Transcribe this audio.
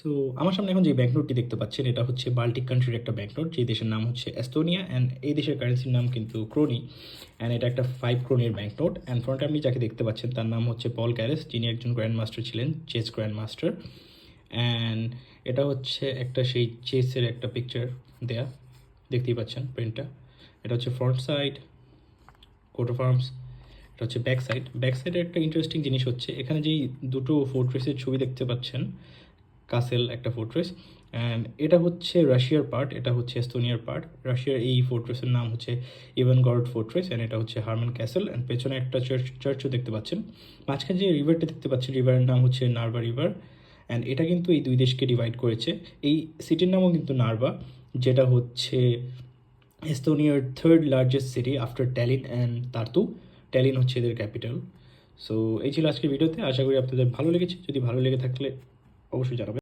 So আমার সামনে এখন যে ব্যাংক নোটটি দেখতে পাচ্ছেন, এটা হচ্ছে বাল্টিক কান্ট্রির একটা ব্যাংক নোট যে দেশের নাম হচ্ছে এস্তোনিয়া অ্যান্ড এই দেশের কারেন্সির নাম কিন্তু ক্রোনি অ্যান্ড এটা একটা ফাইভ ক্রোনির ব্যাংক নোট অ্যান্ড ফ্রন্টে আপনি যাকে দেখতে পাচ্ছেন, তার নাম হচ্ছে পল ক্যারেস যিনি একজন গ্র্যান্ড মাস্টার ছিলেন চেস গ্র্যান্ড মাস্টার অ্যান্ড এটা হচ্ছে একটা সেই চেসের একটা পিকচার দেয়া। দেখতেই পাচ্ছেন প্রিন্টটা এটা হচ্ছে front side coat of arms এটা হচ্ছে ব্যাক সাইড ব্যাক সাইডে একটা ইন্টারেস্টিং জিনিস হচ্ছে, এখানে যেই দুটো ফোর্ট্রেসের ছবি দেখতে পাচ্ছেন কাসেল একটা ফোর্ট্রেস অ্যান্ড এটা হচ্ছে রাশিয়ার পার্ট এটা হচ্ছে এস্তোনিয়ার পার্ট রাশিয়ার এই ফোর্ট্রেসের নাম হচ্ছে ইভেন গর্ড ফোর্ট্রেস অ্যান্ড এটা হচ্ছে হারমান ক্যাসেল। অ্যান্ড পেছনে একটা চার্চ চার্চও দেখতে পাচ্ছেন। মাঝখানে যে রিভারটা দেখতে পাচ্ছেন রিভারের নাম হচ্ছে নার্বা রিভার অ্যান্ড এটা কিন্তু এই দুই দেশকে ডিভাইড করেছে। এই সিটির নামও কিন্তু নার্বা যেটা হচ্ছে এস্তোনিয়ার third largest city after Tallinn and Tartu Tallinn হচ্ছে এদের ক্যাপিটাল সো এই ছিল আজকের ভিডিওতে আশা করি আপনাদের ভালো লেগেছে। যদি ভালো লেগে থাকলে অবশ্যই জানাবেন।